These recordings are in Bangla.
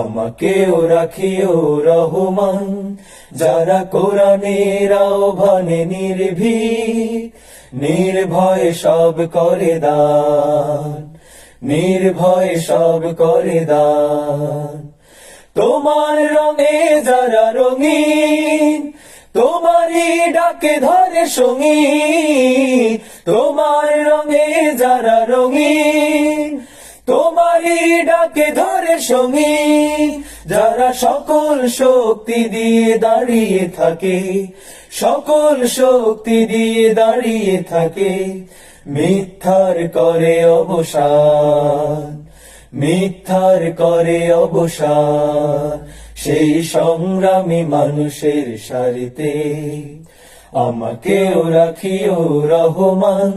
আমাকেও রাখিও রহমান, যারা কোরআনের আহ্বানে নির্ভীক, নির্ভয়ে সব করে দান, নির্ভয়ে সব করে দান। তোমার রঙে যারা রঙিন, তোমারই ডাকে ধরে সঙ্গী, তোমার রঙে যারা রঙিন তোমারই ডাকে ধরে সঙ্গী যারা সকল শক্তি দিয়ে দাঁড়িয়ে থাকে, সকল শক্তি দিয়ে দাঁড়িয়ে থাকে, মিথ্যার করে অবসান, মিথ্যার করে অবসান, সেই সংগ্রামী মানুষের সারিতে আমাকেও রাখিও রহমান,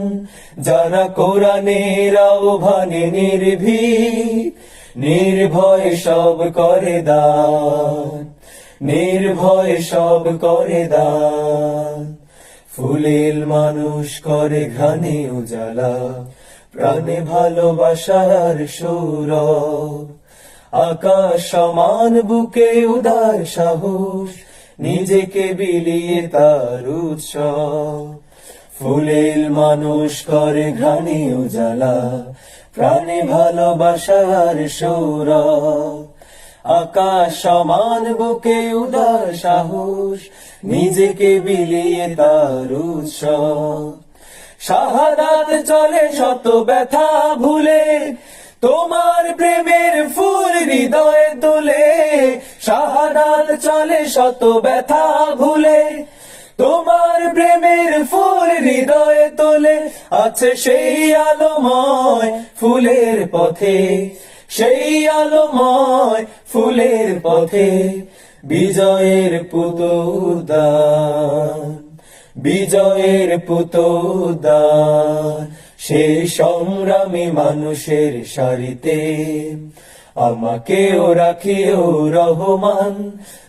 যারা কোরআনের আহ্বানে নির্ভীক, নির্ভয় সব করে দান, নির্ভয় সব করে দান। ফুলেল মানুষ করে ঘানে উজালা, প্রাণে ভালোবাসার সুর আকাশ সমান বুকে উদার সাহস নিজেকে বিলিয়ে তার উৎসব ফুলেল মানুষ করে ঘানি উজালা, প্রাণে ভালোবাসার সুর। আকাশ সমান, বুকে উদার সাহস, নিজেকে বিলিয়ে তার উৎসব চলে, শত ব্যথা ভুলে তোমার প্রেমের ফুল হৃদয়ে তোলে, শাহাদাত চলে শত ব্যথা ভুলে। তোমার প্রেমের ফুল হৃদয়ে তোলে, আছে সেই আলোময় ফুলের পথে। সেই আলোময় ফুলের পথে বিজয়ের পুতুদান বিজয়ের পুতুদান সেই সংগ্রামী মানুষের সারিতে। আমাকেও রাখিও রহমান,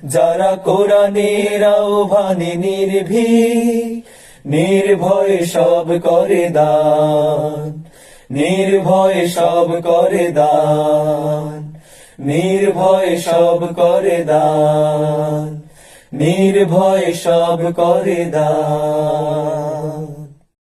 যারা কোরআনের আহ্বানে নির্ভীক, নির্ভয়ে সব করে দান, নির্ভয়ে সব করে দান, নির্ভয়ে সব করে দান, নির্ভয় সব করে দান।